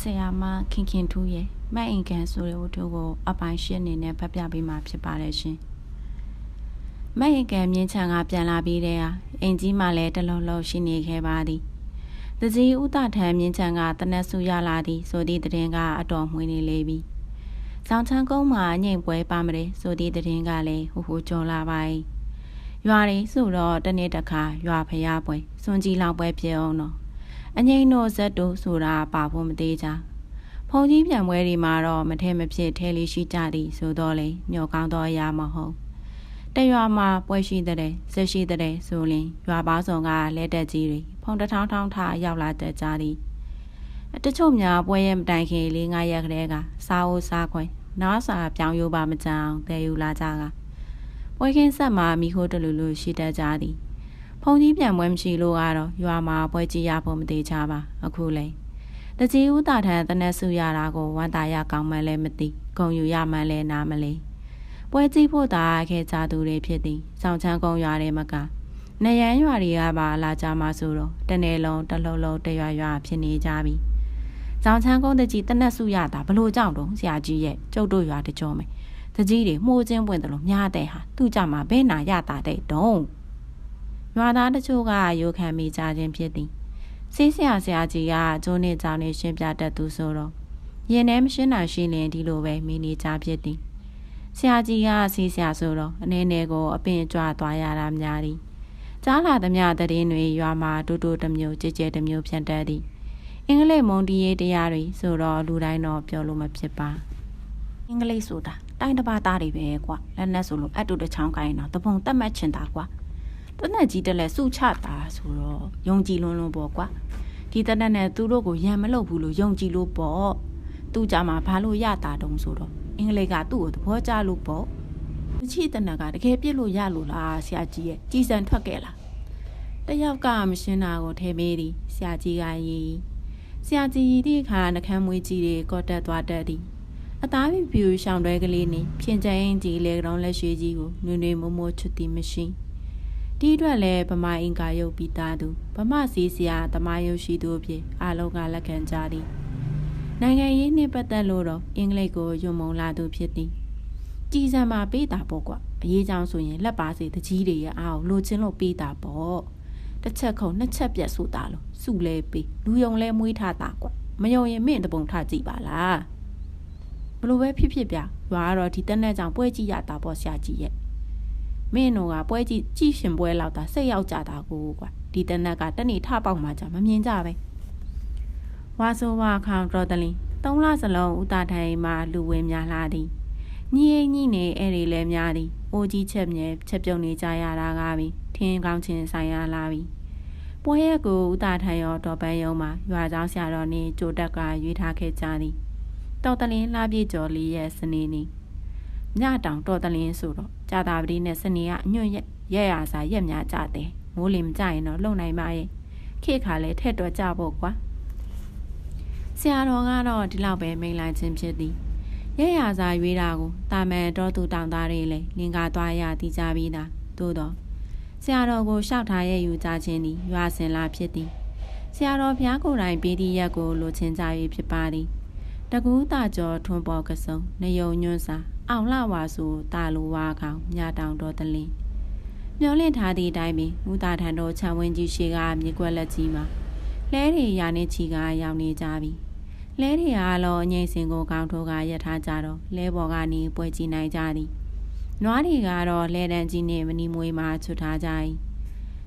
ဆရာမခင်ခင်ထူးရဲ့မတ်အင်ကန်ဆိုတဲ့ဝတ္ထုကို အပိုင်းရှင်းအနေနဲ့ဖတ်ပြပေးမှာဖြစ်ပါတယ်ရှင်။မတ်အင်ကန်မြင်းချံကပြန်လာပြီးတဲ့ဟာအင်ကြီးမှလည်းတလုံးလုံးရှိနေခဲ့ပါသည်။တကြီးဥတထံမြင်းချံကတနက်စုရလာသည်ဆိုသည့်တည်င်းကအတော်မှွေးနေလေပြီ။ဆောင်ချန်ကုန်းမှာညိမ်ပွဲပါမတယ်ဆိုသည့်တည်င်းကလည်းဟိုဟိုကြော်လာပါ၏။ရွာရီဆိုတော့တနေ့တစ်ခါရွာဖျားပွဲစွန်ကြီးလောက်ပွဲဖြစ်အောင်တော့ အငိမ့်တို့ဇက်တို့ဆိုတာပါဖို့မသေးကြဖုန်ကြီးပြန်ပွဲတွေမှာတော့မထဲမဖြစ်ထဲလေးရှိကြသည်ဆိုတော့လေမျောကောင်းသောအရာမဟုတ်တရွာမှာပွဲရှိတဲ့ဆက်ရှိတဲ့ဆိုရင်ရွာပေါင်းစုံကလက်တက်ကြီးတွေဖုန်တထောင်းထောင်းထားရောက်လာတတ်ကြသည်တချို့များပွဲရဲ့မတိုင်ခင်လေးငါးရက်ကလေးကစားအိုးစားခွင်နားစာပြောင်းရိုးပါမကြောင်တည်ယူလာကြကပွဲခင်းဆက်မှာမိခိုးတလူလူရှိတတ်ကြသည် ဖုန်ကြီးပြန်ပွဲမရှိလို့ကတော့ရွာမှာပွဲကြည့်ရဖို့မသေးချပါအခုလေတကြီးဦးတာထန်တနက်စုရတာကိုဝမ်းတာရကောင်းမှလည်းမသိဂုံယူရမှလည်းနားမလဲပွဲကြည့်ဖို့သာခဲ့ကြသူတွေဖြစ်သည်စောင်းချမ်းကုန်းရွာတွေမကနေရန်ရွာတွေကပါလာကြမှာဆိုတော့တနေ့လုံးတစ်လုံးလုံးတရွာရွာဖြစ်နေကြပြီစောင်းချမ်းကုန်းတကြီးတနက်စုရတာဘလို့ကြောင့်တော့ဆရာကြီးရဲ့ကျုပ်တို့ရွာတကြောမယ်တကြီးတွေမှုချင်းပွင့်တယ်လို့များတဲ့ဟာသူ့ကြမှာဘဲနာရတာတဲ့တုံး ရွာသားတချို့ကရိုခံမိကြခြင်းဖြစ်သည်ဆေးဆရာဆရာကြီးကကျိုးနေကြောင်နေရှင်းပြတတ်သူဆိုတော့ရင်ထဲမရှင်းတာရှိရင်ဒီလိုပဲမိနေကြဖြစ်သည်ဆရာကြီးကဆေးဆရာဆိုတော့အနေနဲ့ကိုအပင်ကြွသွားရတာများသည်ကြားလာသမျှတည်င်းတွေရွာမှာတူတူတစ်မျိုးကြဲကြဲတစ်မျိုးဖြန့်တတ်သည်အင်္ဂလိပ်မုံတီးရေးတရားတွေဆိုတော့လူတိုင်းတော့ပြောလို့မဖြစ်ပါအင်္ဂလိပ်ဆိုတာတိုင်းတစ်ပါးသားတွေပဲကွာလက်နဲ့ဆိုလို့အတူတစ်ချောင်းကိုင်းတော့တပုံတက်မှတ်ချင်တာကွာ တနက်ကြီးတက်လဲစုချတာဆိုတော့ယုံကြည်လွန်းလွန်းပေါ့ကွာဒီတနက်နဲ့သူတို့ကိုရံမလုပ်ဘူးလို့ယုံကြည်လို့ပေါ့သူကြမှာဘာလို့ရတာတုံးဆိုတော့အင်္ဂလိပ်ကသူ့ကိုသဘောကျလို့ပေါ့တချိတနက်ကတကယ်ပြစ်လို့ရလို့လားဆရာကြီးရဲ့ကြည်စံထွက်ခဲ့လားတယောက်ကမရှင်းတာကိုထဲမေးသည်ဆရာကြီးကရေးဆရာကြီးဒီခါနှကမ်းမွေးကြီးတွေကော့တက်သွားတတ်သည်အသားပြူပြူရှောင်းတွဲကလေးနဲ့ဖြင်ကျင်းကြီးလေကောင်လက်ရွှေကြီးကိုနွေနွေမိုးမိုးချွတ်သည်မရှိ ဒီအတွက်လည်းဗမာအင်္ကာရုပ်ပြီးသားသူဗမာစီစရာသမားရုပ်ရှိသူအဖြစ်အားလုံးကလက်ခံကြသည်နိုင်ငံရေးနှင့်ပတ်သက်လို့တော့အင်္ဂလိပ်ကိုယုံမုံလာသူဖြစ်သည်ကြည်စံမှာပေးတာပေါ့ကွာအရေးကြောင်းဆိုရင်လက်ပါစီတကြီးတွေရဲ့အားကိုလိုချင်လို့ပေးတာပေါ့တစ်ချက်ခုံနှစ်ချက်ပြက်ဆိုတာလို့စုလဲပေးလူယုံလဲမွေးထားတာကွာမယုံရင်မင်းတပုံထကြည့်ပါလားဘလို့ပဲဖြစ်ဖြစ်ပြရွာကတော့ဒီတက်နဲ့ကြောင့်ပွဲကြည့်ရတာပေါ့ဆရာကြီးရဲ့ မင်းတို့ကပွဲကြည့်ကြည့်ရှင်ပွဲလောက်တာစိတ်ရောက်ကြတာကိုကွာဒီတက်နဲ့ကတနေ့ထပေါက်မှじゃမမြင်ကြပဲဝါဆိုဝါခေါင်တော်တလင်းသုံးလစလုံးဥတာထိုင်မှာလူဝင်များလာသည်ညီအိမ်ကြီးနေအဲ့ဒီလဲများသည်အိုကြီးချက်မြဲချက်ပြုံနေကြရတာကားပြီထင်းကောင်းချင်းဆိုင်ရလာပြီပွဲရက်ကိုဥတာထိုင်ရောတော်ပန်းယုံမှာရွာเจ้าဆရာတော်နေကြိုတက်ကရွေးထားခဲ့ကြသည်တော်တလင်းလှပြည့်ကျော်လေးရဲ့စနေနေ့ညတောင်တော်တလင်းဆိုတော့ ကြာတာပတိနဲ့စနေကအညွန့်ရက်ရက်ရစာရက်များကြတယ်မိုးလင်မကြရင်တော့လုံနိုင်ပါရဲ့ခေခါလဲထက်တော့ကြဖို့ကွာဆရာတော်ကတော့ဒီလောက်ပဲမိန်လိုက်ခြင်းဖြစ်သည်ရက်ရစာရွေးတာကိုတာမန်တော်သူတောင်သားတွေလည်းလင်္ကာသွားရတည်ကြပြီးသားသို့တော့ဆရာတော်ကိုရှောက်ထားရဲ့ယူကြခြင်းသည်ရွာစင်လာဖြစ်သည်ဆရာတော်ဘုရားကိုယ်တိုင်ပေးသည့်ရက်ကိုလိုချင်ကြ၍ဖြစ်ပါသည်တကူးတာကျော်ထွန်းပေါ်ကစုံနယုံညွန်းစာ အောင်လှဝါဆိုတာလိုဝါခေါင်မြတောင်တော်တလင်းမျောလင့်ထားသည့်အတိုင်းပင်မူတာထန်တော်ခြံဝင်းကြီးရှိကမြေကွက်လက်ကြီးမှာလဲတွေရာနေချီကရောက်နေကြပြီလဲတွေအားလုံးအငိမ့်စင်ကိုကောင်းထိုးကရထားကြတော့လဲပေါ်ကနေပွဲကြည့်နိုင်ကြသည်နွားတွေကတော့လဲတန်းကြီးနဲ့မနီမွေးမှာချွတ်ထားကြ၏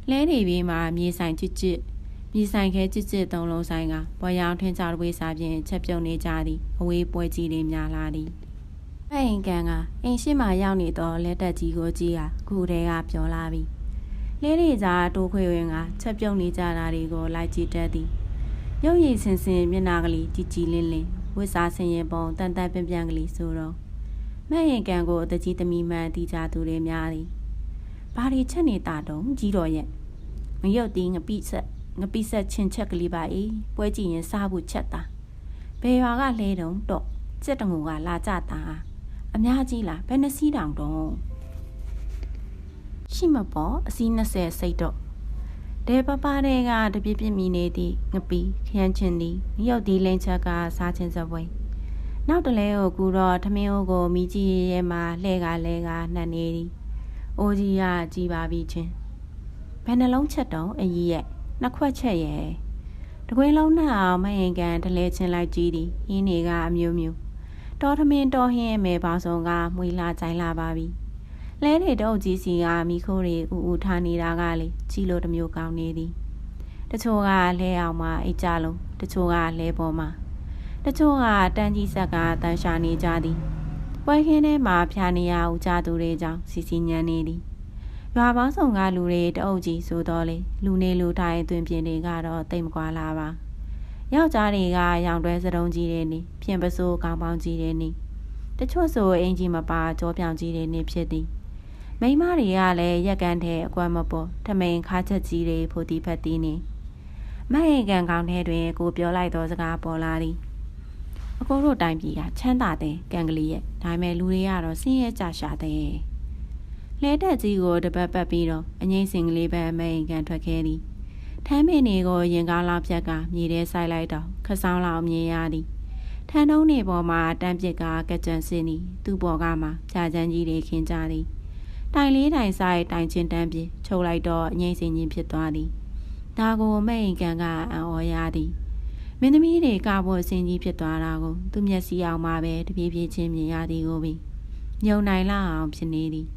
လဲတွေဘေးမှာမြေဆိုင်ချစ်ချစ်မြေဆိုင်ခဲချစ်ချစ်သုံးလုံးဆိုင်ကဘွယ်ရောင်ထင်းချောက်ဝေးစားဖြင့်ချက်ပြုံနေကြသည်အဝေးပွဲကြီးတွေများလာသည် ဖအိမ်ကန်ကအိမ်ရှိမှရောက်နေတော့လက်တက်ကြီးကိုကြီးကခုတည်းကပြောလာပြီလဲတွေကြားတိုးခွေဝင်ကချက်ပြုံနေကြတာတွေကိုလိုက်ကြည့်တတ်သည်ရုပ်ရည်စင်စင်မျက်နာကလေးကြည်ကြည်လင်းလင်းဝစ်စားဆင်ရင်ပုံတန်တန်ပြန့်ပြန့်ကလေးဆိုတော့မဲ့ရင်ကန်ကိုအတကြီးသမီးမှန်တီးကြသူတွေများသည်ဘာတွေချက်နေတာတုံးကြီးတော်ရဲ့ငရုတ်တီးငပိဆက်ငပိဆက်ချင်းချက်ကလေးပါအေးပွဲကြည့်ရင်စားဖို့ချက်တာဘယ်ရွာကလဲတုံးတော့စက်တငူကလာကြတာ အများကြီးလားဘယ်နှစီးတောင်တော့ရှိမပေါ်အစီး20စိတ်တော့တဒေပပတဲ့ကတပြစ်ပြစ်မိနေသည့်ငပီခရမ်းချင်းသည်ရုပ်ဒီလိန်ချက်ကစားချင်းစပွဲနောက်တလဲကိုကူတော့ထမင်းအိုးကိုမိကြီးရဲမှာလှဲကလဲကနှံ့နေသည်အိုးကြီးကကြည်ပါပြီချင်းဘယ်နှလုံးချက်တော့အကြီးရဲ့နှစ်ခွက်ချက်ရဲ့တကွင်းလုံးနဲ့အောင်မဟင်ကန်တလဲချင်းလိုက်ကြည့်သည်ရင်းနေကအမျိုးမျိုး တော်ထမင်းတော်ဟင်းအမေပေါင်းစုံကမွေလာကြိုင်လာပါပြီလဲတွေတော့ကြီးစီကမိခိုးတွေဥဥထားနေတာကလေကြီးလို့တမျိုးကောင်းနေသည်တချို့ကလဲအောင်မှအိတ်ကြလုံးတချို့ကလဲပေါ်မှာတချို့ကတန်းကြီးဆက်ကတန်ရှာနေကြသည်ပွဲခင်းထဲမှာဖျာနေရဦးကြသူတွေကြောင့်စီစီညံနေသည်ရွာပေါင်းစုံကလူတွေတအုပ်ကြီးဆိုတော့လေလူနေလူထိုင်အတွင်ပြင်တွေကတော့တိတ်မကွာလာပါ ယောက်ျားတွေကရောင်တွဲစတုံးကြီးတွေနေဖြင်ပစိုးကောင်းပေါင်းကြီးတွေနေတချို့ဆိုအင်ကြီးမပါကြောပြောင်ကြီးတွေနေဖြစ်သည်မိန်းမတွေကလည်းရက်ကန်တဲ့အကွက်မပေါ်ထမိန်ခါချက်ကြီးတွေဖိုတီဖက်တီးနေမဟင်ကန်ကောင်းထဲတွင်ကိုပြောလိုက်သောစကားပေါ်လာသည်အကိုတို့တိုင်းပြည်ကချမ်းသာတဲ့ကံကလေးရဲ့ဒါပေမဲ့လူတွေကတော့ဆင်းရဲကြရှာတဲ့လဲတက်ကြီးကိုတပတ်ပတ်ပြီးတော့အငိမ့်စင်ကလေးပဲအမိန်ကန်ထွက်ခဲ့သည် ထမ်းမင်းတွေကိုရင်ကားလောက်ဖြတ်ကမြေထဲဆိုင်လိုက်တော့ခဆောင်းလောက်မြင်ရသည်ထန်းတုံးနေပေါ်မှာတန်းပစ်ကကကြံစင်းသည်သူ့ပေါ်ကမှဖြာချမ်းကြီးတွေခင်းကြသည်တိုင်လေးတိုင်ဆိုင်တိုင်ချင်းတန်းပြချုပ်လိုက်တော့အငိမ့်စင်ချင်းဖြစ်သွားသည်ဒါကိုမိန်ကန်ကအံ့ဩရသည်မင်းသမီးတွေကဖို့စင်ကြီးဖြစ်သွားတာကိုသူမျက်စိအောင်မှပဲတပြေးပြေးချင်းမြင်ရသည်ကိုပင်ညုံနိုင်လောက်အောင်ဖြစ်နေသည်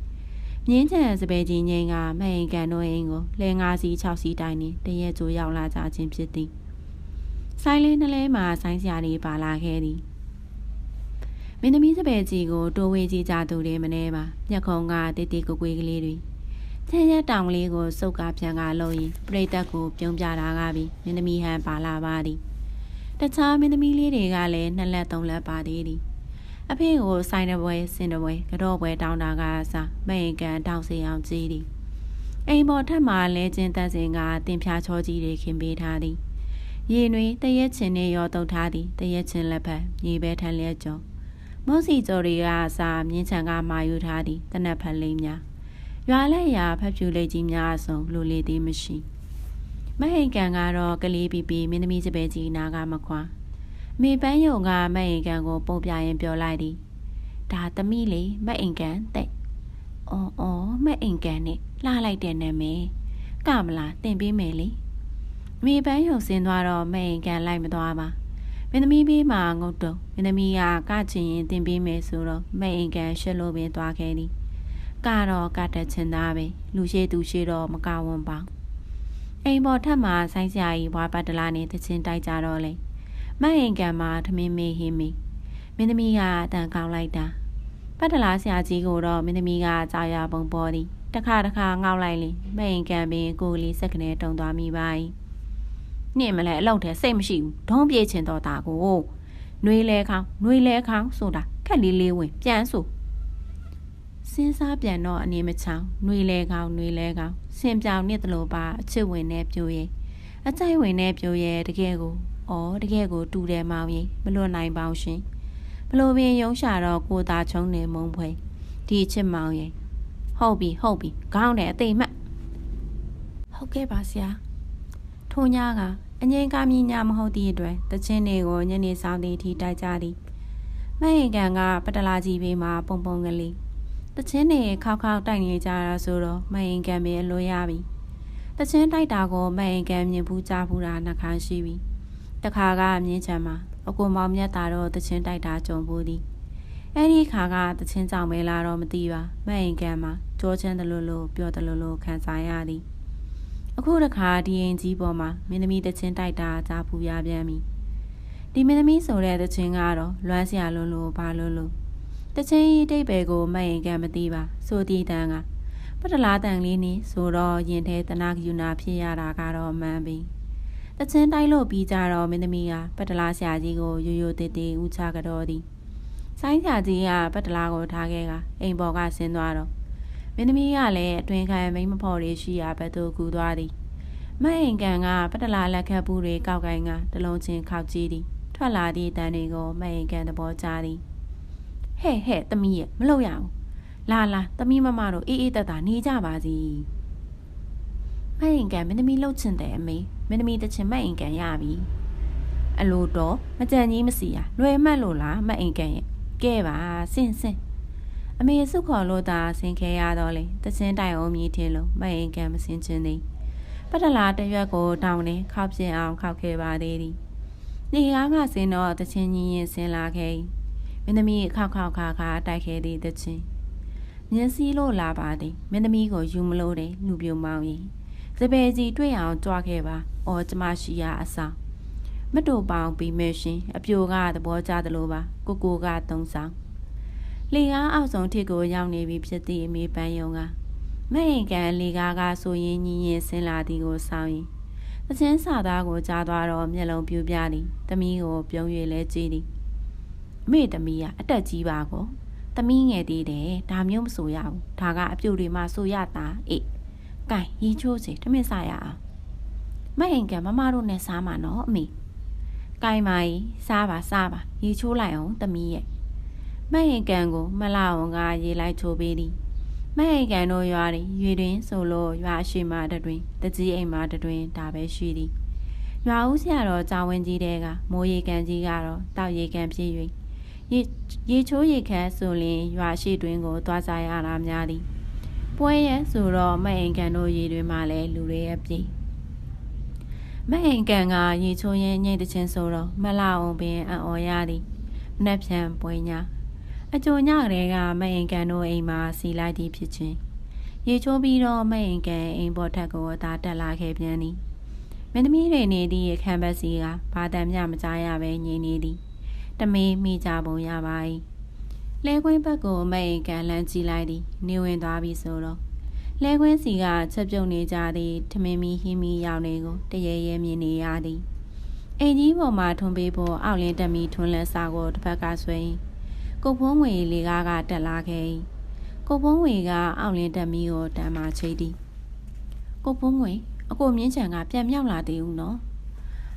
မြင်းချံစပယ်ကြီးငိန်ကမိန်ကန်တို့အိမ်ကိုလဲငါးစီ6စီတိုင်နေတရက်ကြိုရောက်လာကြခြင်းဖြစ်သည်ဆိုင်လေးနှလဲမှာဆိုင်းစရာတွေပါလာခဲ့သည်မင်းသမီးစပယ်ကြီးကိုတိုးဝေးကြည့်ကြသူတွေမနေပါမျက်ခုံးကတိတိကိုကွေးကလေးတွေချမ်းရတောင်လေးကိုစုပ်ကားပြန်ကားလို့ရင်ပြိတက်ကိုပြုံးပြတာကပြီးမင်းသမီးဟန်ပါလာပါသည်တခြားမင်းသမီးလေးတွေကလည်းနှစ်လက်သုံးလက်ပါသေးသည် အဖေကိုဆိုင်တပွဲစင်တပွဲကတော့ပွဲတောင်းတာကအစားမိန်ကန်တောင်းစီအောင်ကြည့်သည်အိမ်ပေါ်ထက်မှလဲကျင်းသက်စင်ကတင်ဖြာချောကြီးတွေခင်ပေးထားသည်ရေနွေတရက်ချင်းနဲ့ရောတုတ်ထားသည်တရက်ချင်းလက်ဖက်မြေပဲထန်လျက်ကျော်မုတ်စီကျော်တွေကအစာမြင်းချံကမာယူထားသည်တနက်ဖက်လေးများရွာလက်ရာဖက်ဖြူလေးကြီးများအစုံလူလေးသေးမရှိမဟိန်ကန်ကတော့ကလေးပီပီမင်းသမီးစပယ်ကြီးနာကမခွာ မေပန်းယုံကမဟိန်ကန်ကိုပုံပြရင်ပြောလိုက်သည်ဒါသမီးလေးမဟိန်ကန်တဲ့အော်အော်မဟိန်ကန်နဲ့လှလိုက်တဲ့နာမည်ကမလားတင်ပေးမယ်လေမေပန်းယုံစင်းသွားတော့မဟိန်ကန်လိုက်မသွားပါမင်းသမီးဘေးမှာငုတ်တုံမင်းသမီးကကချင်ရင်တင်ပေးမယ်ဆိုတော့မဟိန်ကန်ရှက်လို့ပင်သွားခဲ့သည်ကတော့ကတက်ချင်သားပဲလူရှိသူရှိတော့မကဝွန်ပါအိမ်ပေါ်ထက်မှာဆိုင်းစရာကြီးဝါပတ်တလာနဲ့တချင်းတိုက်ကြတော့လေ မအိမ်ကန်မှာထမင်းမေးဟင်းမေးမင်းသမီးကအတန်ကောင်းလိုက်တာပတ်တလာဆရာကြီးကိုတော့မင်းသမီးကကြာရပုံပေါ်သည်တခါတခါငေါက်လိုက်လေမအိမ်ကန်ပင်ကိုလေးစက်ကနေတုံသွားမိပါ၏နှင့်မလဲအလောက်ထဲစိတ်မရှိဘူးဒုံးပြေးချင်တော့တာကိုနှွေးလဲခေါင်းနှွေးလဲခေါင်းဆိုတာခက်လေးလေးဝင်ပြန်ဆိုစဉ်းစားပြန်တော့အနေမချောင်နှွေလဲကောင်းနှွေလဲကောင်းဆင်ပြောင်နှစ်တလို့ပါအချစ်ဝင်နဲ့ပြိုရဲ့အကြိုက်ဝင်နဲ့ပြိုရဲ့တကယ်ကို အော်တကယ်ကိုတူတယ်မောင်ရင်မလွတ်နိုင်ပါဘူးရှင်ဘလို့ပင်ရုံးရှာတော့ကိုသာချုံနေမုံဖွဲဒီအချစ်မောင်ရဲ့ဟုတ်ပြီဟုတ်ပြီခေါင်းတယ်အသိမှတ်ဟုတ်ကဲ့ပါဆရာထိုညကအငိမ့်ကားမြညာမဟုတ်သည့်အတွက်တချင်းတွေကိုညနေဆောင်သည့်အထိတိုက်ကြသည်မဟင်ကန်ကပတလာကြီးဘေးမှာပုံပုံကလေးတချင်းတွေခောက်ခောက်တိုက်နေကြတာဆိုတော့မဟင်ကန်ပဲအလွန်ရပြီတချင်းတိုက်တာကိုမဟင်ကန်မြင်ဘူးကြားဘူးတာနှခါရှိပြီ တခါကမြင်းချမ်းမှာအကူမောင်မြတ်တာတော့တချင်းတိုက်တာကြုံဘူးသည်အဲ့ဒီခါကတချင်းကြောင်မဲလာတော့မသိပါမဟင်ကန်မှာကြောချမ်းတယ်လို့လို့ပြောတယ်လို့လို့ခံစားရသည်အခုတခါဒီရင်ကြီးပေါ်မှာမင်းသမီးတချင်းတိုက်တာကြားပူရပြန်ပြီဒီမင်းသမီးဆိုတဲ့တချင်းကတော့လွမ်းစရာလို့လို့ဘာလို့လို့တချင်းဤတိတ်ပဲကိုမရင်ကမသိပါဆိုတီတန်ကပတလားတန်လေးနေဆိုတော့ရင်ထဲတနာကယူနာဖြစ်ရတာကတော့မှန်ပြီ တချင်းတိုက်လို့ပြီးကြတော့မင်းသမီးကပတလားဆရာကြီးကိုရိုးရိုးတေးတေးဥချကြတော့သည်ဆိုင်းဆရာကြီးကပတလားကိုထားခဲ့ကအိမ်ပေါ်ကဆင်းသွားတော့မင်းသမီးကလည်းအတွင်ခံမိမဖော်လေးရှိရာဘက်သို့ကူသွားသည်မအိမ်ကန်ကပတလားလက်ခတ်ဘူးတွေကောက်ကိုင်းကတလုံးချင်းခောက်ကြည့်သည်ထွက်လာသည့်တန်တွေကိုမအိမ်ကန်သဘောကျသည်ဟဲ့ဟဲ့သမီးရဲ့မလုပ်ရဘူးလာလာသမီးမမတို့အေးအေးတတ်တာနေကြပါစီ မမတ်ရင်ကန်မင်းသမီးလှုပ်ချင်တယ်အမေမင်းသမီးတချင်မတ်ရင်ကန်ရပြီအလိုတော့မကြံကြီးမစီရလွယ်မှတ်လို့လားမတ်ရင်ကန်ရဲ့ကဲပါစင်စင်အမေစုခေါ်လို့သာဆင်ခဲရတော့လေတချင်းတိုင်အောင်မြည်ထင်လို့မတ်ရင်ကန်မစင်ချင်သည်ပတလာတရွက်ကိုတောင်းနေခောက်ပြင်းအောင်ခောက်ခဲ့ပါသေးသည်နေကားကစင်တော့တချင်းကြီးရင်ဆင်လာခဲ့မင်းသမီးခောက်ခောက်ခါခါတိုက်ခဲ့သည်တချင်းမျက်စိလို့လာပါသည်မင်းသမီးကိုယူမလို့တယ်လူပြိုမောင်းရင် စပယ်စီတွေ့အောင်ကြွားခဲ့ပါ။အော်ကျမရှိရအဆောင်မတူပေါင်းပြီးမယ်ရှင်အပြိုကသဘောကျသလိုပါကိုကိုကသုံးဆောင်လေကားအောက်ဆုံးထစ်ကိုရောက်နေပြီဖြစ်သည့်အမေပန်းယုံကမဟင်ကန်လေကားကဆိုရင်ညီရင်ဆင်းလာသည်ကိုစောင်းရင်သချင်းစာသားကိုကြားသွားတော့မျက်လုံးပြူပြသည်တမီးကိုပြုံး၍လဲကြည့်သည်အမေတမီးကအတက်ကြီးပါကိုတမီးငယ်သေးတယ်ဒါမျိုးမဆိုရဘူးဒါကအပြိုတွေမှဆိုရတာအေး ကဲရီချိုးစီထမင်းစားရအောင်မဟင်ကမမတို့နဲ့စားမှာနော်အမေကင်မာကြီးစားပါစားပါရီချိုးလိုက်အောင်တမီးရဲ့မဟင်ကန်ကိုမလာအောင်ကရေလိုက်ချိုးပေးသည်မဟင်ကန်တို့ရွာသည်ရွေတွင်ဆိုလို့ရွာရှိမှတတွင်တကြီးအိမ်မှတတွင်ဒါပဲရှိသည်ရွာဦးဆရာတော်ကြာဝင်ကြီးတဲ့ကမိုးရေကန်ကြီးကတော့တောက်ရေကန်ဖြစ်၍ရေရေချိုးရေခမ်းဆိုရင်ရွာရှိတွင်ကိုသွားစားရတာများသည် ပွဲရဲဆိုတော့မအိမ်ကန်တို့ရေတွေမှလည်းလူတွေရဲ့ပြေမအိမ်ကန်ကရေချိုးရင်ညိတ်တချင်းဆိုတော့မလာအောင်ပင်အံ့ဩရသည်မနှက်ဖြန်ပွဲညာအကြိုညကလေးကမအိမ်ကန်တို့အိမ်မှာစီလိုက်သည်ဖြစ်ချင်းရေချိုးပြီးတော့မအိမ်ကန်အိမ်ပေါ်ထက်ကိုသာတက်လာခဲ့ပြန်သည်မင်းသမီးတွေနေသည့်ခမ်းဘက်စီကဘာတံမြမကြားရပဲငြိမ်နေသည်တမေးမိကြပုံရပါ၏ လဲခွင်းဘက်ကိုအမိတ်ကန်လန်းကြည့်လိုက်သည်နေဝင်သွားပြီဆိုတော့လဲခွင်းစီကချက်ပြုတ်နေကြသည် ထမင်းမီဟင်းမီရောက်နေကိုတရေရဲမြင်နေရသည်အိမ်ကြီးပေါ်မှာထွန်ပေးဖို့အောက်လင်းတက်မီထွန်လက်စာကိုတစ်ဖက်ကဆွဲကိုဖုံးငွေလေကားကတက်လာခဲ့ကိုဖုံးငွေကအောက်လင်းတက်မီကိုတမ်းမှချိတ်သည်ကိုဖုံးငွေအကိုမြင့်ချံကပြန်မြောက်လာသေးဦးနော်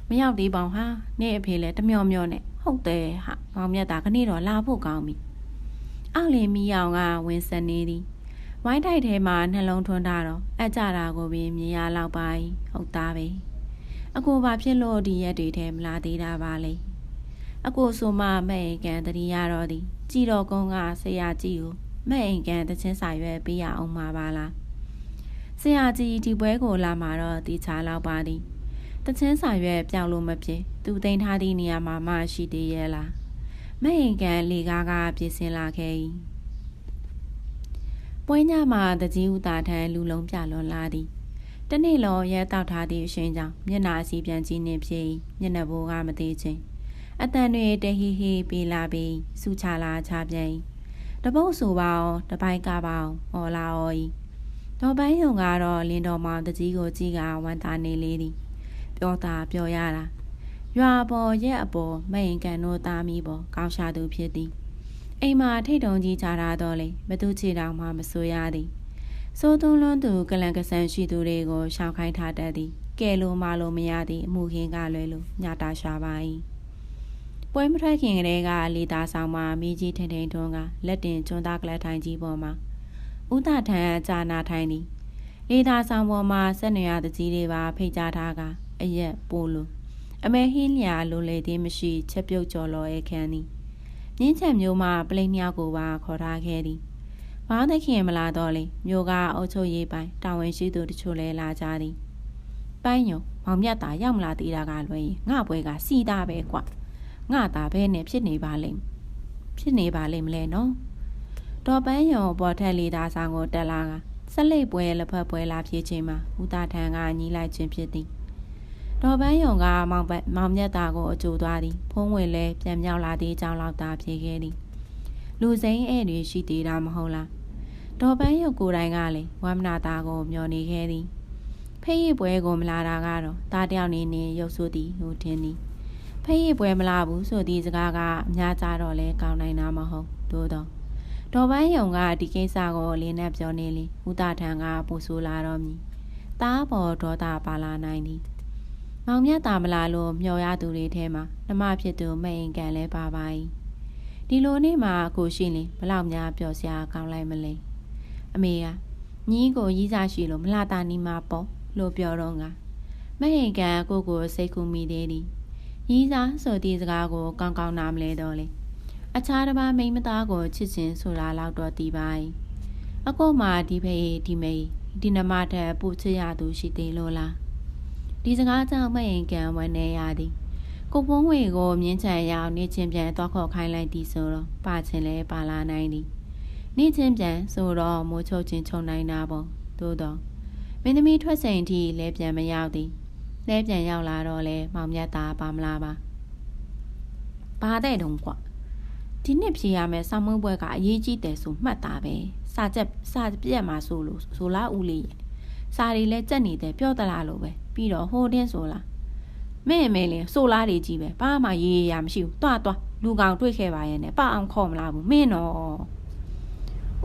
မရောက်သေးပါဟာနေ့အဖေလည်းတမျောမျောနဲ့ဟုတ်တယ်ဟာမောင်မြတ်သားခဏတော့လာဖို့ကောင်းပြီ အောက်လင်မီအောင်ကဝင်ဆက်နေသည်ဝိုင်းတိုက်ထဲမှာနှလုံးထွန်းထားတော့အကြတာကိုပင်မြင်ရလောက်ပါ၏ဟုတ်သားပဲအကိုဘာဖြစ်လို့ဒီရက်တွေထဲမလာသေးတာပါလဲအကိုဆိုမှမဲ့အိမ်ကန်တတိရတော့သည်ကြည်တော်ကုန်းကဆရာကြီးကိုမဲ့အိမ်ကန်တချင်းစာရွက်ပေးရအောင်မှာပါလားဆရာကြီးဒီပွဲကိုလာမှာတော့တီချာလောက်ပါသည်တချင်းစာရွက်ပြောင်းလို့မဖြစ်သူသိမ်းထားသည့်နေရာမှာမရှိသေးရဲ့လား မဲ့ရင်ကန်လေကားကပြင်ဆင်လာခဲ့၏ပွဲညမှာတကြီးဦးသားထံလူလုံးပြလွန်လာသည်တနေ့လုံးရဲတောက်ထားသည့်အရှင်ကြောင့်မျက်နာစီပြန်ကြည့်နေဖြစ်မျက်နှာဘိုးကမသေးချင်းအတန်တွေတဟိဟိပြေးလာပြီးစူချလာချပြန်တပုတ်ဆိုပါအောင်တပိုက်ကပါအောင်ဟောလာဟောဤတော်ပန်းယုံကတော့လင်းတော်မောင်တကြီးကိုကြည့်ကဝမ်းသာနေလေသည်ပြောတာပြောရတာ ရွာပေါ်ရက်အပေါ်မရင်ကန်တို့သားမီးပေါ်ကောင်းရှာသူဖြစ်သည်အိမ်မှာထိတ်တုံကြီးချတာတော့လေဘသူချေတောင်မှမဆိုရသည်စိုးသွန်းလွန်းသူကလန်ကဆန်ရှိသူတွေကိုရှောင်ခိုင်းထားတတ်သည်ကဲလို့မလို့မရသည့်အမှုခင်းကလွယ်လို့ညတာရှာပါ၏ပွဲမထွက်ခင်ကလေးကလေသားဆောင်မှာမိကြီးထင်ထင်ထွန်းကလက်တင်ကျွန်းသားကလတ်ထိုင်ကြီးပေါ်မှာဥဒထံကြာနာထိုင်သည်လေသားဆောင်ပေါ်မှာဆက်နေရတဲ့ကြီးတွေပါဖိတ်ကြားထားကအရက်ပိုးလို့ အမေဟင်းလျာလိုလေသေးမရှိချက်ပြုတ်ကြော်လော်ရဲ့ခန်းသည်မြင်းချက်မျိုးမှပလိန်မြောက်ကိုပါခေါ်ထားခဲ့သည်ဘာသခင်မလာတော့လေမျိုးကအုပ်ချုပ်ရေးပိုင်းတာဝန်ရှိသူတချို့လဲလာကြသည်ပိုင်းညုံမောင်မြတ်သာရောက်မလာသေးတာကလွယ်ရင်ငါပွဲကစီသားပဲကွငါသာဘဲနဲ့ဖြစ်နေပါလိမ့်ဖြစ်နေပါလိမ့်မလဲနော်တော်ပန်းယုံပေါ်ထက်လေသားဆောင်ကိုတက်လာကဆက်လက်ပွဲလက်ဖက်ပွဲလာဖြစ်ချိန်မှာဦးသားထံကညီလိုက်ခြင်းဖြစ်သည် ဒေါ်ပန်းယုံကမောင်မောင်မြတ်သားကိုအကျိုးသွားသည်ဖုံးဝင်လဲပြန်မြောက်လာသေးကြောင်းလောက်သာဖြေခဲ့သည်လူစိမ်းဧတွေရှိသေးတာမဟုတ်လားဒေါ်ပန်းယုံကိုယ်တိုင်ကလည်းဝမ်းမနာသားကိုမျောနေခဲ့သည်ဖိတ်ရပွဲကိုမလာတာကတော့တားတယောက်နေနေရုပ်ဆိုးသည်ဟိုထင်းသည်ဖိတ်ရပွဲမလာဘူးဆိုသည့်စကားကအများကြတော့လဲကောင်းနိုင်တာမဟုတ်သို့တော့ဒေါ်ပန်းယုံကဒီကိစ္စကိုအလင်းနဲ့ပြောနေလေဦးတာထံကပူဆိုးလာတော့မည်တားပေါ်ဒေါသပါလာနိုင်သည် မောင်မြတ်တာမလာလို့မျောရသူတွေထဲမှာနှမဖြစ်သူမအိမ်ကန်လဲပါပါ၏ဒီလိုနေ့မှာကိုရှိရင်ဘလောက်များပျော်စရာကောင်းလိုက်မလဲအမေကညီးကိုရီးစားရှိလို့မလာတာနီမှာပေါ့လို့ပြောတော့ငါမဟင်ကန်ကိုကိုစိတ်ကူမိသေးသည်ရီးစားဆိုသည့်စကားကိုကောင်းကောင်းနားမလဲတော့လေအခြားတစ်ပါးမိန်းမသားကိုချစ်ချင်းဆိုတာလောက်တော့တီးပါ၏အကိုမှဒီဖေးဒီမေးဒီနမထက်ပူချစ်ရသူရှိသေးလို့လား ဒီစကားကြောင့်မဟင်ကန်ဝန်းနေရသည်ကိုဖုံးဝေကိုမြင်းချန်ရောက်နေချင်းပြန်သွားခေါ်ခိုင်းလိုက်သည်ဆိုတော့ပါချင်းလဲပါလာနိုင်သည်နေချင်းပြန်ဆိုတော့မိုးချုပ်ချင်းခြုံနိုင်တာပေါ့သို့တော့မင်းသမီးထွက်စိန်ထိလဲပြန်မရောက်သည်လဲပြန်ရောက်လာတော့လဲမောင်မြတ်သားပါမလားပါပါတဲ့တုံးကွာဒီနှစ်ဖြေရမယ်ဆောင်းမွေးပွဲကအရေးကြီးတယ်ဆိုမှတ်တာပဲစာချက်စာပြက်မှာဆိုလို့ဆိုလားဦးလေး စာတွေလဲကြက်နေတယ်ပြောသလားလို့ပဲပြီးတော့ဟိုတင်းဆိုလားမင်းမဲလေဆိုလားတွေကြီးပဲဘာမှရေးရမရှိဘူးတွားတွားလူကောင်တွေ့ခဲ့ပါရဲ့နဲ့ပအောင်ခေါ်မလားဘူးမင်းတော့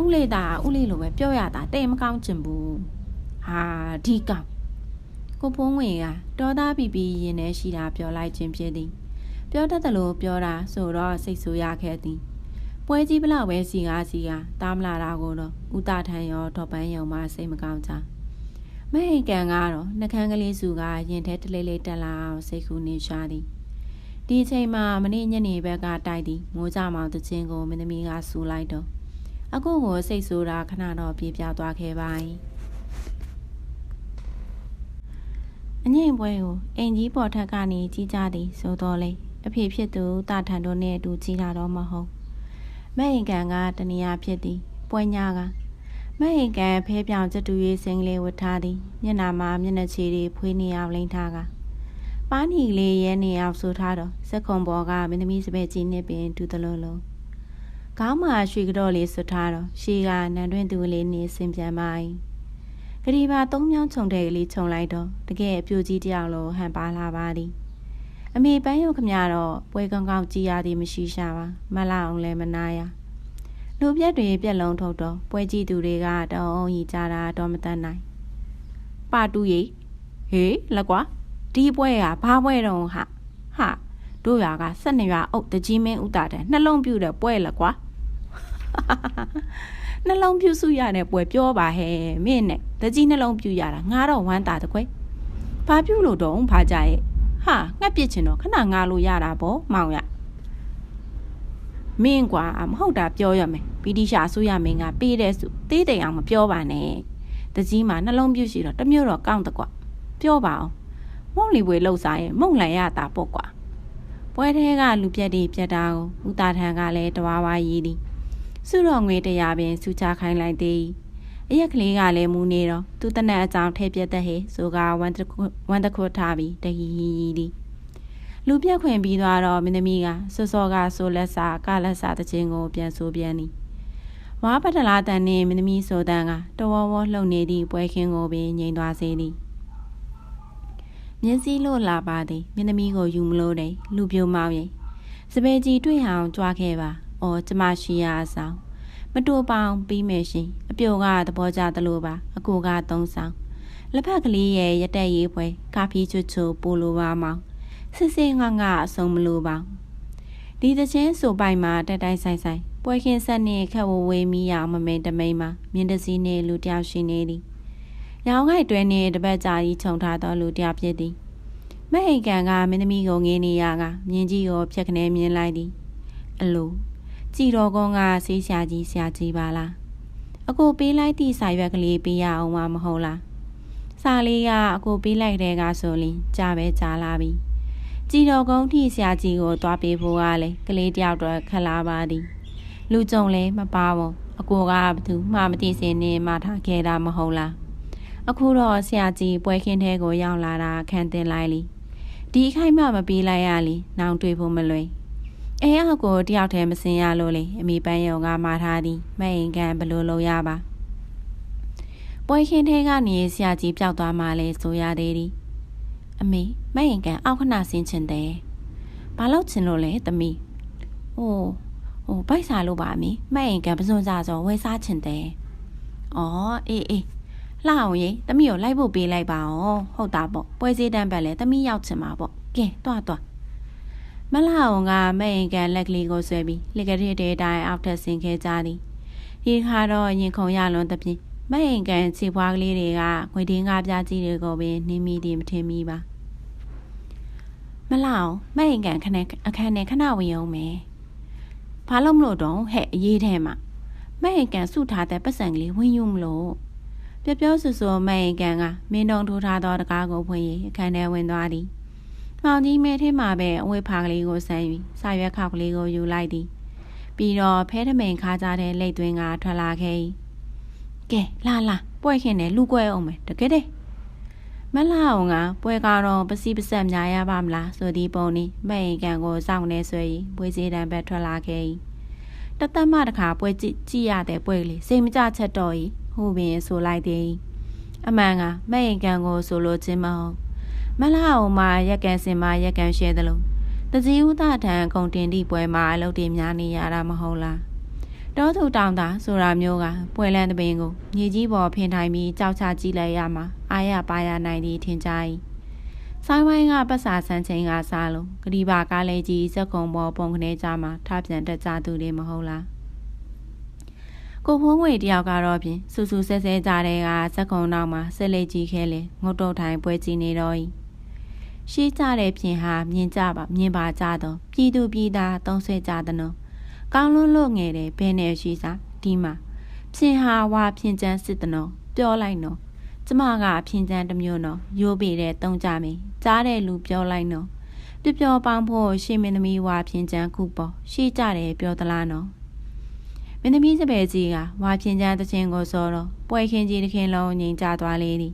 ဦးလေးတာဦးလေးလိုပဲပြောရတာတဲ့မကောင်းချင်ဘူးဟာဒီကောင်ကိုဖုံးဝင်ကဒေါသပီပီရင်ထဲရှိတာပြောလိုက်ခြင်းဖြစ်သည် ပြောတတ်တယ်လို့ပြောတာဆိုတော့စိတ်ဆိုးရခဲ့သည်ပွဲကြီးဘလောက်ပဲစီကားစီကားတားမလာတာကိုတော့ဥတာထန်ရောဒေါ်ပန်းယုံမှစိတ်မကောင်းကြ မဟိန်ကန်ကတော့နှကန်းကလေးစုကရင်ထဲတလေးလေးတက်လာအောင်စိတ်ကူးနေရှာသည်ဒီအချိန်မှာမနေ့ညနေဘက်ကတိုက်သည်မိုးကြမောင်တချင်းကိုမင်းသမီးကဆူလိုက်တော့အခုကိုစိတ်ဆိုးတာခဏတော့ပြေးပြသွားခဲ့ပါ၏အငိမ့်ပွဲကိုအင်ကြီးပေါ်ထက်ကနေကြီးကြသည်ဆိုတော့လေအဖေဖြစ်သူတာထန်တို့နဲ့အတူကြီးလာတော့မဟုတ်မဲ့ရင်ကန်ကတနေရာဖြစ်သည်ပွဲညာက မဲ့ရင်ကန်ဖဲပြောင်စတူရေးစင်လေးဝတ်ထားသည်မျက်နာမှာမျက်နှာချီတွေဖွေးနေအောင်လိမ့်ထားကပါနီလေးရဲနေအောင်ဆိုထားတော့စက်ခုံပေါ်ကမင်းသမီးစပယ်ကြီးနဲ့ပင်ဒူသလုံးလုံးခေါင်းမှာရွှေကြော့လေးဆွထားတော့ရှေးကနန်တွင်သူလေးနေစင်ပြန်ပါ၏ဂရီပါသုံးမြောင်းခြုံတဲ့ကလေးခြုံလိုက်တော့တကယ်အပြူကြီးတယောက်လိုဟန်ပါလာပါသည်အမေပန်းရုပ်ခမတော့ပွဲကောင်းကောင်းကြည်ရသည်မရှိရှာပါမလာအောင်လည်းမနာရ လူပြက်တွေပြက်လုံးထုတ်တော့ပွဲကြည့်သူတွေကတောင်းအောင်ကြီးကြတာတော့မတတ်နိုင်ပါတူရီဟေးလက်ကွာဒီပွဲကဘာပွဲတော့ဟာဟာတို့ရွာက၁၂ရွာအုပ်တကြီးမင်းဥတာတဲ့နှလုံးပြူတဲ့ပွဲလက်ကွာနှလုံးပြူစုရတဲ့ပွဲပြောပါဟဲ့မင်းနဲ့တကြီးနှလုံးပြူရတာငါတော့ဝမ်းတာတကွယ်ဘာပြူလို့တော့ဘာကြရဲ့ဟာငှက်ပစ်ချင်တော့ခဏငါလို့ရတာပေါ့မောင်ရမင်းကွာမဟုတ်တာပြောရမယ် ပီတိရှာဆိုရမင်းကပေးတဲ့စုတေးတိမ်အောင်မပြောပါနဲ့တကြီးမှာနှလုံးပြူရှိတော့တမျိုးတော့ကောင်းတကွပြောပါအောင်မုံလီပွေလှုပ်စားရင်မုံလန်ရတာပေါ့ကွာပွဲထဲကလူပြက်တွေပြက်တာကိုဦးတာထန်ကလည်းတဝါဝါရည်သည်စုတော်ငွေတရားပင်စူချခိုင်းလိုက်သည်အရက်ကလေးကလည်းမူနေတော့သူတနက်အကြောင်းထဲပြက်တဲ့ဟေဆိုကဝမ်တခွဝမ်တခွထားပြီးတဟီဟီသည်လူပြက်ခွင်ပြီးသွားတော့မင်းသမီးကစောစောကဆိုလက်စာကလက်စာတခြင်းကိုပြန်ဆိုပြန်သည် ဝါပထလာတန်နှင့်မင်းသမီးဆိုတန်ကတဝဝလှုပ်နေသည့်ပွဲခင်းကိုပင်ငြိမ်သွားစေသည်မျက်စိလို့လာပါသည်မင်းသမီးကိုယူမလို့တယ်လူပြိုမောင်းရင်စပယ်ကြီးတွေ့အောင်ကြွားခဲ့ပါ။အော်ကျမရှိရအဆောင်မတူပေါင်းပြီးမယ်ရှင်အပြိုကသဘောကျသလိုပါအကူကသုံးဆောင်လက်ဖက်ကလေးရဲ့ရတက်ရေးပွဲကာဖီချွတ်ချူပိုလိုပါမောင်စစ်စစ်ငါငါအဆုံးမလိုပါ ဒီတချင်းဆိုပိုင်မှာတက်တိုင်းဆိုင်ဆိုင်ပွဲခင်းဆက်နေခက်ဝဝေးမိရအောင်မမိန်တမိန်မှာမြင်းတစည်းနေလူတယောက်ရှိနေသည်ရောင်ခိုက်တွဲနေတပတ်ကြာကြီးခြုံထားသောလူတယောက်ဖြစ်သည်မဟိတ်ကန်ကမင်းသမီးကိုငင်းနေရကမြင်းကြီးကိုဖြက်ခနဲမြင်လိုက်သည်အလိုကြည်တော်ကုန်းကဆေးဆရာကြီးဆရာကြီးပါလားအကိုပေးလိုက်သည့်စာရွက်ကလေးပေးရအောင်မမဟုတ်လားစာလေးကအကိုပေးလိုက်တဲ့ကဆိုရင်ကြာပဲကြာလာပြီ ကြည်တော်ကုန်းထိဆရာကြီးကိုသွားပေးဖို့ကလည်းကလေးတယောက်တော့ခက်လာပါသည်လူကြုံလည်းမပါဘူးအကိုကဘာသူမှမသိစင်နေမှထားခဲ့တာမဟုတ်လားအခုတော့ဆရာကြီးပွဲခင်းထဲကိုရောက်လာတာခံတင်လိုက်လीဒီအခိုက်မှမပေးလိုက်ရလीနောင်တွေ့ဖို့မလွယ်အဲအောက်ကိုတယောက်တည်းမစင်ရလို့လေအမိပန်းယုံကမှာထားသည်မအိမ်ကန်ဘလို့လုံးရပါပွဲခင်းထဲကနေဆရာကြီးပျောက်သွားမှလဲဆိုရသေးသည်အမေ မအိမ်ကန်အောက်ခဏဆင်းချင်တယ်ဘာလို့ချင်လို့လဲသမီးဟိုဟိုဗိုက်စားလို့ပါအမေမအိမ်ကန်ပစွန်စားစောဝယ်စားချင်တယ်အော်အေးအေးလှအောင်ရေသမီးကိုလိုက်ဖို့ပေးလိုက်ပါအောင်ဟုတ်တာပေါ့ပွဲစည်းတန်းပတ်လဲသမီးရောက်ချင်မှာပေါ့ကဲတွားတွားမလှအောင်ကမဲ့ရင်ကန်လက်ကလေးကိုဆွဲပြီးလက်ကလေးတဲတိုင်းအောက်ထပ်ဆင်းခဲ့ကြသည်ဒီခါတော့ရင်ခုန်ရလွန်သဖြင့်မအိမ်ကန်ခြေပွားကလေးတွေကငွေတင်းကားပြကြီးတွေကိုပင်နင်းမိတယ်မထင်မိပါ မလောက်မအိမ်ကန်ခနဲ့အခန်းနဲ့ခဏဝင်အောင်မယ်ဘာလို့မလို့တော့ဟဲ့အေးထဲမှာမအိမ်ကန်စုထားတဲ့ပတ်စံကလေးဝင်ယူမလို့ပြပြောဆူဆူမအိမ်ကန်ကမင်းတုံထိုးထားသောတကားကိုဖွင့်၍အခန်းထဲဝင်သွားသည်။မောင်ကြီးမဲထဲမှာပဲအဝတ်ဖာကလေးကိုဆမ်းပြီးစာရွက်ခောက်ကလေးကိုယူလိုက်သည်။ပြီးတော့ဖဲထမိန်ခါကြတဲ့လက်သွင်းကထွက်လာခဲ့၏။ကဲလာလာပွဲခင်နဲ့လူကွဲအောင်မယ်တကယ်တည်း မလာအောင်ကပွဲကတော့ပစီပဆက်များရပါမလားဆိုသည့်ပုံនេះမဲ့အိမ်ကန်ကိုစောင့်နေဆွဲ၏ပွဲစည်းတံဘက်ထွက်လာခဲ့၏တသက်မှတခါပွဲကြည့်ကြည့်ရတဲ့ပွဲလေးစိတ်မကြချက်တော့၏ဟုပင်ဆိုလိုက်သည်အမှန်ကမဲ့အိမ်ကန်ကိုဆိုလိုခြင်းမဟုတ်မလာအောင်မှာရက်ကန်စင်မှာရက်ကန်ရှဲသလိုတစည်းဥဒထံဂုံတင်သည့်ပွဲမှာအလုပ်တွေများနေရတာမဟုတ်လား တောသူတောင်တာဆိုတာမျိုးကပွဲလန်းတပင်ကိုမြေကြီးပေါ်ဖင်ထိုင်ပြီးကြောက်ချကြည့်လိုက်ရမှာအာရပါရနိုင်သည်ထင်ကြ၏ဆိုင်ဝိုင်းကပတ်စာဆန်းချင်းကစားလို့ဂရီပါကားလေးကြီးစက်ကုံပေါ်ပုံခနေကြမှာထပြန်တက်ကြသူတွေမဟုတ်လားကိုဖုံးငွေတယောက်ကတော့ဖြင့်စူးစူးဆဲဆဲကြတဲ့ကစက်ကုံနောက်မှာဆက်လက်ကြီးခဲလေငုတ်တုတ်ထိုင်ပွဲကြည့်နေတော့၏ရှေးကြတဲ့ဖြင့်ဟာမြင်ကြပါမြင်ပါကြတော့ပြည်သူပြည်သားသုံးဆွဲကြတဲ့နော် ကောင်းလွန်းလို့ငယ်တယ်ဘယ်နဲ့ရှိစားဒီမှာဖြင်ဟာဝါဖြင်ချမ်းစစ်တနော်ပြောလိုက်နော်ကျမကဖြင်ချမ်းတစ်မျိုးနော်ရိုးပေတဲ့တုံးကြမင်းကြားတဲ့လူပြောလိုက်နော်ပြပျော်ပေါင်းဖို့ရှေမင်းသမီးဝါဖြင်ချမ်းခုပေါ်ရှေ့ကြတယ်ပြောသလားနော်မင်းသမီးစပယ်ကြီးကဝါဖြင်ချမ်းတခြင်းကိုစောတော့ပွဲခင်းကြီးတစ်ခင်လုံးငြိမ်ကြသွားလေသည်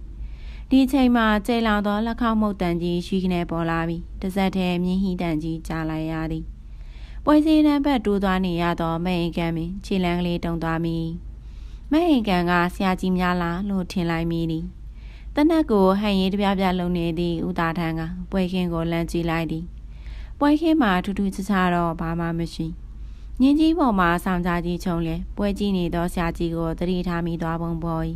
ဒီချိန်မှာကျဲလောင်သောလက်ခေါက်မှုတ်တန်ကြီးရှိခနဲ့ပေါ်လာပြီးတစ်စက်တည်းမြင်းဟီတန်ကြီးကြားလိုက်ရသည် ပွဲစည်းနှံဘက်တိုးသွားနေရသောမအိမ်ကံပင်ခြေလန်းကလေးတုံသွားမိမအိမ်ကံကဆရာကြီးများလားလို့ထင်လိုက်မိသည်တနက်ကိုဟန်ရီတပြပြလုံနေသည့်ဦးသားထန်းကပွဲခင်းကိုလမ်းကြည့်လိုက်သည်ပွဲခင်းမှာထူးထူးခြားခြားတော့ဘာမှမရှိညင်ကြီးပေါ်မှာဆောင်ကြကြီးချုံလဲပွဲကြည့်နေသောဆရာကြီးကိုတတိထားမိသွားပုံပေါ်၏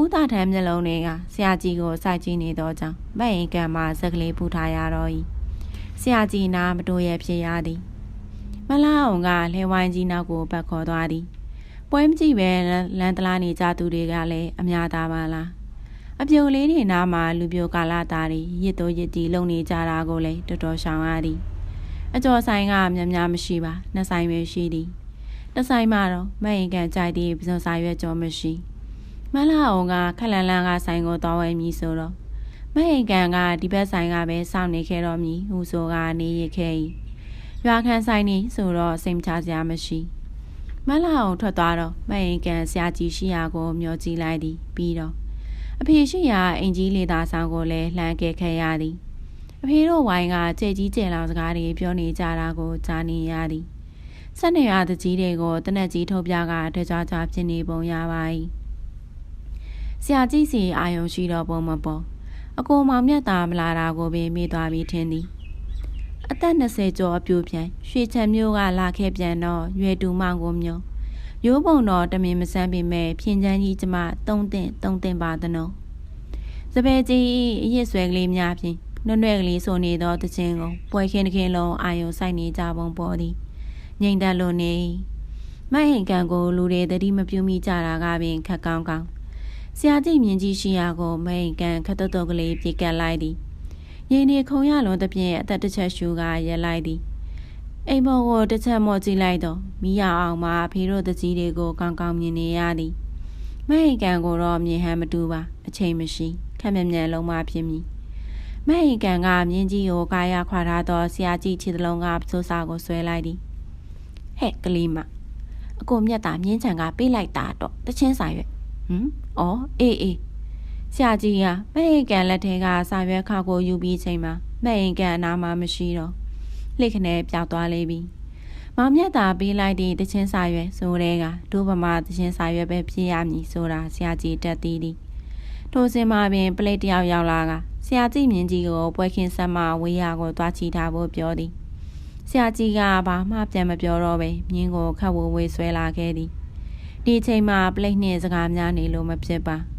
ဦးသားထန်းမျက်လုံးတွေကဆရာကြီးကိုစိုက်ကြည့်နေသောကြောင့်မအိမ်ကံမှာစက်ကလေးပူထားရတော့၏ဆရာကြီးနာမတိုးရဖြစ်ရသည် မလာအောင်ကလဲဝိုင်းကြီးနောက်ကိုပတ်ခေါ်သွားသည်ပွဲမကြည့်ပဲလန်တလားနေကြသူတွေကလည်းအများသားပါလားအပြုံလေးတွေနားမှာလူပြိုကာလာသားတွေရစ်တိုးရစ်တီလုံနေကြတာကိုလည်းတော်တော်ရှောင်ရသည်အကျော်ဆိုင်ကမြများမရှိပါနှစ်ဆိုင်ပဲရှိသည်တဆိုင်မှာတော့မအိမ်ကန်ကြိုက်သည့်ပစုံစာရွက်ကြောမရှိမလာအောင်ကခက်လန်လန်ကဆိုင်ကိုသွားဝဲမည်ဆိုတော့မအိမ်ကန်ကဒီဘက်ဆိုင်ကပဲစောင့်နေခဲ့တော့မည်ဟူဆိုကနေရခဲ့၏ ရွာခန်းဆိုင်နေဆိုတော့စိတ်ချစရာမရှိမလာအောင်ထွက်သွားတော့မအိမ်ကန်ဆရာကြီးရှိရာကိုမျောကြည့်လိုက်သည်ပြီးတော့အဖေရှိရာအင်ကြီးလေသာဆောင်ကိုလည်းလှမ်းကဲခဲ့ရသည်အဖေတို့ဝိုင်းကကြဲကြီးကြဲလောင်စကားတွေပြောနေကြတာကိုကြားနေရသည်ဆက်နေရတကြီးတွေကိုတနက်ကြီးထုတ်ပြကတကြကြဖြစ်နေပုံရပါ၏ဆရာကြီးစီအာယုံရှိတော့ပုံမပေါ်အကိုမောင်မြတ်တာမလာတာကိုပင်မေ့သွားပြီးထင်သည် အသက်20ကျော်အပြိုပြန်ရွှေချံမျိုးကလာခဲ့ပြန်တော့ရွယ်တူမောင်ကိုမျိုးရိုးပုံတော့တမင်မဆန်းပေမဲ့ဖြင်းချမ်းကြီးကျမတုံးတင်တုံးတင်ပါသနော်စပယ်ကြီးအရစ်ဆွဲကလေးများဖြင့်နှွဲ့နှွဲ့ကလေးဆိုနေသောတခြင်းကိုပွဲခင်းတခင်းလုံးအာယုံဆိုင်နေကြပုံပေါ်သည်ငိမ့်တက်လို့နေမဟင်ကန်ကိုလူတွေတတိမပြုမိကြတာကပင်ခက်ကောင်းကောင်းဆရာကြီးမြင်ကြီးရှိရာကိုမဟင်ကန်ခတ်တုတ်တုတ်ကလေးပြေကတ်လိုက်သည် ရင်နေခုံရလွန်သဖြင့်အသက်တစ်ချက်ရှူကရက်လိုက်သည်အိမ်ပေါ်ကိုတစ်ချက်မော့ကြည့်လိုက်တော့မိရအောင်မှဖေတို့တကြီးတွေကိုကောင်းကောင်းမြင်နေရသည်မဟိကန်ကိုတော့မြင်ဟန်မတူပါအချိန်မရှိခက်မြက်မြက်လုံးမဖြစ်မီမဟိကန်ကမြင်းကြီးကိုကာယခွာထားသောဆရာကြီးခြေသလုံးကစိုးစာကိုဆွဲလိုက်သည်ဟဲ့ကလေးမအကိုမြတ်တာမြင်းချံကပေးလိုက်တာတော့တချင်းစာရွက်ဟမ်အော်အေးအေး ဆရာကြီးကမဟိကန်လက်ထဲကစာရွက်ခါကိုယူပြီးချိန်မှာမဟိကန်အနားမှာမရှိတော့လှိခနဲ့ပျောက်သွားလိမ့်ပြီ။မောင်မြတ်သာပေးလိုက်သည့်တချင်းစာရွက်ဆိုတဲ့ကဒုဗမာတချင်းစာရွက်ပဲဖြစ်ရမည်ဆိုတာဆရာကြီးတက်သေးသည်။ထိုစဉ်မှာပင်ပလိတ်တယောက်ရောက်လာကဆရာကြီးမြင့်ကြီးကိုပွဲခင်းဆက်မဝေးရကိုသွားချီထားဖို့ပြောသည်။ဆရာကြီးကဘာမှပြန်မပြောတော့ပဲမြင်းကိုခတ်ဝဝေးဆွဲလာခဲ့သည်။ဒီချိန်မှာပလိတ်နှင့်စကားများနေလို့မဖြစ်ပါ။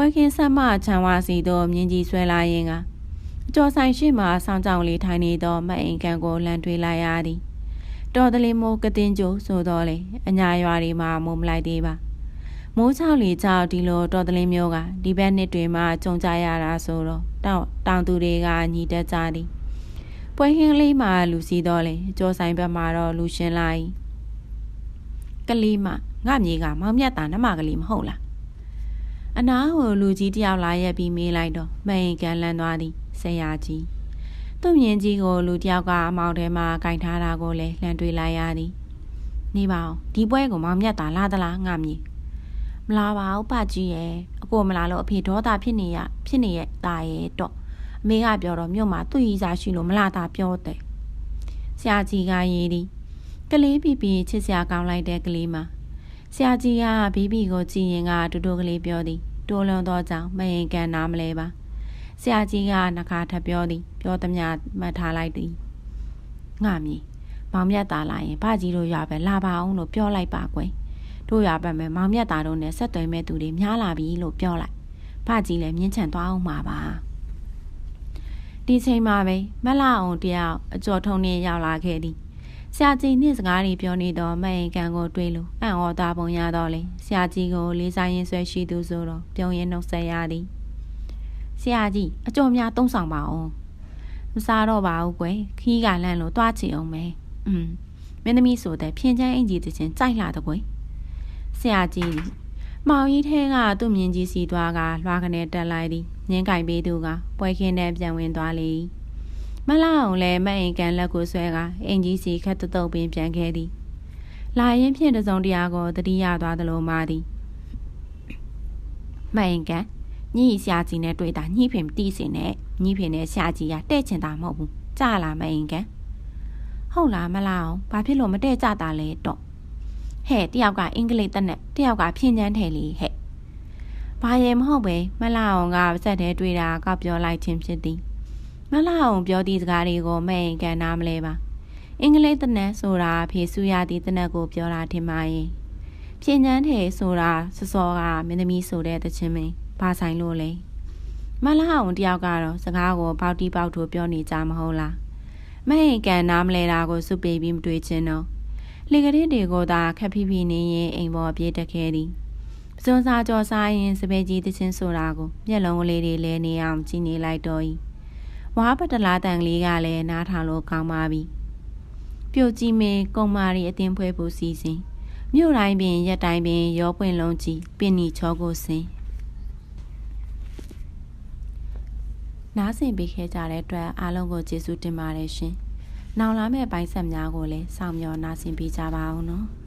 ပွဲခင်းဆက်မချံဝါစီတို့မြင်းကြီးဆွဲလာရင်ကအကျော်ဆိုင်ရှိမှဆောင်းကြောင်လေးထိုင်နေသောမအိမ်ကန်ကိုလန်တွေးလိုက်ရသည်တော်တလီမိုးကတင်ကျိုးဆိုတော့လေအညာရွာတွေမှာမုံမလိုက်သေးပါမိုးချောက်လေကြောက်ဒီလိုတော်တလင်းမျိုးကဒီဘက်နှစ်တွေမှာကြုံကြရတာဆိုတော့တောင်တောင်သူတွေကညီတက်ကြသည်ပွဲခင်းလေးမှာလူစီတော့လေကြောဆိုင်ဘက်မှာတော့လူရှင်းလာ၏ကလေးမငါမြေကမောင်မြတ်တာနမကလေးမဟုတ်လား အနားကိုလူကြီးတယောက်လာရက်ပြီးမေးလိုက်တော့မရင်ကန်လန်းသွားသည်ဆရာကြီးသူ့မြင်ကြီးကိုလူတယောက်ကအမောင်ထဲမှာကင်ထားတာကိုလည်းလှန်တွေ့လိုက်ရသည်နေပါအောင်ဒီပွဲကိုမောင်မြတ်တာလာသလားငါမြေမလာပါဘူးပကြီးရဲ့အကိုမလာလို့အဖေဒေါသဖြစ်နေရဖြစ်နေရဲ့ตาရဲ့တော့အမေကပြောတော့မြို့မှာသူ့ရီစားရှိလို့မလာတာပြောတယ်ဆရာကြီးကရေးသည်ကလေးပြပြချစ်စရာကောင်းလိုက်တဲ့ကလေးမှာဆရာကြီးကဘီဘီကိုကြည့်ရင်ကတူတူကလေးပြောသည် တိုးလွန်သောကြောင့်မရင်ကန်နားမလဲပါဆရာကြီးကနှခါထပ်ပြောသည် ပြောသမျှမှတ်ထားလိုက်သည်ငါမည်မောင်မြတ်သားလာရင်ဗကြီးတို့ရွာပဲလာပါအောင်လို့ပြောလိုက်ပါကွယ်တို့ရွာပဲမယ်မောင်မြတ်သားတို့နဲ့ဆက်သွယ်မဲ့သူတွေများလာပြီလို့ပြောလိုက်ဗကြီးလည်းမြင်းချန်သွားအောင်မှာပါဒီချိန်မှာပဲမက်လာအောင်တယောက်အကျော်ထုံနဲ့ရောက်လာခဲ့သည် ဆရာကြီးနှင့်စကားတွေပြောနေတော့မအိမ်ကန်ကိုတွေးလို့အံ့ဩတာပုံရတော့လေဆရာကြီးကိုလေးစားရင်ဆွဲရှိသူဆိုတော့ပြုံးရင်နှုတ်ဆက်ရသည်ဆရာကြီးအကျော်များတုံးဆောင်ပါအောင်မစားတော့ပါဘူးကွယ်ခီးကလန့်လို့တွားချင်အောင်မယ်อืมမင်းသမီးဆိုတဲ့ဖြင်းချမ်းအင်ကြီးတချင်းကြိုက်လာတော့ကွယ်ဆရာကြီးမောင်ကြီးထဲကသူ့မြင်ကြီးစီသွားကလွှားကနေတက်လိုက်သည်ငင်းကင်ပေးသူကပွဲခင်းနဲ့ပြန်ဝင်သွားလေ မလာအောင်လဲမအိမ်ကန်လက်ကိုဆွဲကအင်ကြီးစီခတ်တုတ်ပင်ပြန်ခဲ့သည်လာရင်ဖြင့်တစုံတရာကိုတတိယသွားသလိုမှသည်မအိမ်ကန်ညီဆရာကြီးနဲ့တွေ့တာညှိဖင်တီးစင်နဲ့ညှိဖင်နဲ့ဆရာကြီးကတဲ့ချင်တာမဟုတ်ဘူးကြာလာမအိမ်ကန်ဟုတ်လားမလားအောင်ဘာဖြစ်လို့မတဲ့ကြတာလဲတော့ဟဲ့တယောက်ကအင်္ဂလိပ်တက်နဲ့တယောက်ကဖြင်းချမ်းထဲလီဟဲ့ဘာရဲမဟုတ်ပဲမလာအောင်ကစက်တဲတွေ့တာကောက်ပြောလိုက်ခြင်းဖြစ်သည် မလာအောင်ပြောသည့်စကားတွေကိုမဲ့ရင်ကန်နာမလဲပါအင်္ဂလိပ်တနက်ဆိုတာဖေဆူရသည့်တနက်ကိုပြောတာထင်ပါရဲ့ဖြင်းချမ်းထဲဆိုတာစစောကမင်းသမီးဆိုတဲ့တခြင်းမင်းဘာဆိုင်လို့လဲမလာအောင်တယောက်ကတော့စကားကိုပေါက်တီးပေါက်ထိုးပြောနေကြမဟုတ်လားမဟင်ကန်နားမလဲတာကိုစုပေးပြီးမတွေ့ချင်းတော့လေကလေးတွေကိုသာခက်ဖိဖိနေရင်အိမ်ပေါ်ပြေးတက်ခဲ့သည်စွန်းစားကြော်စားရင်စပယ်ကြီးတချင်းဆိုတာကိုမျက်လုံးကလေးတွေလဲနေအောင်ကြည့်နေလိုက်တော့၏ ဝါပတလာတန်ကလေးကလည်းနားထောင်လို့ကောင်းပါပြီပြိုကြီးမင်းကုံမာရီအတင်းဖွဲဖို့စီစဉ်မြို့တိုင်းပင်ရက်တိုင်းပင် ရောပွင့်လုံးကြီးပင်နီချောကိုစင်နားဆင်ပေးခဲ့ကြတဲ့အတွက်အားလုံးကိုကျေးဇူးတင်ပါတယ်ရှင်။နောက်လာမယ့်ပိုင်းဆက်များကိုလည်းစောင့်မျှော်နားဆင်ပေးကြပါအောင်နော်။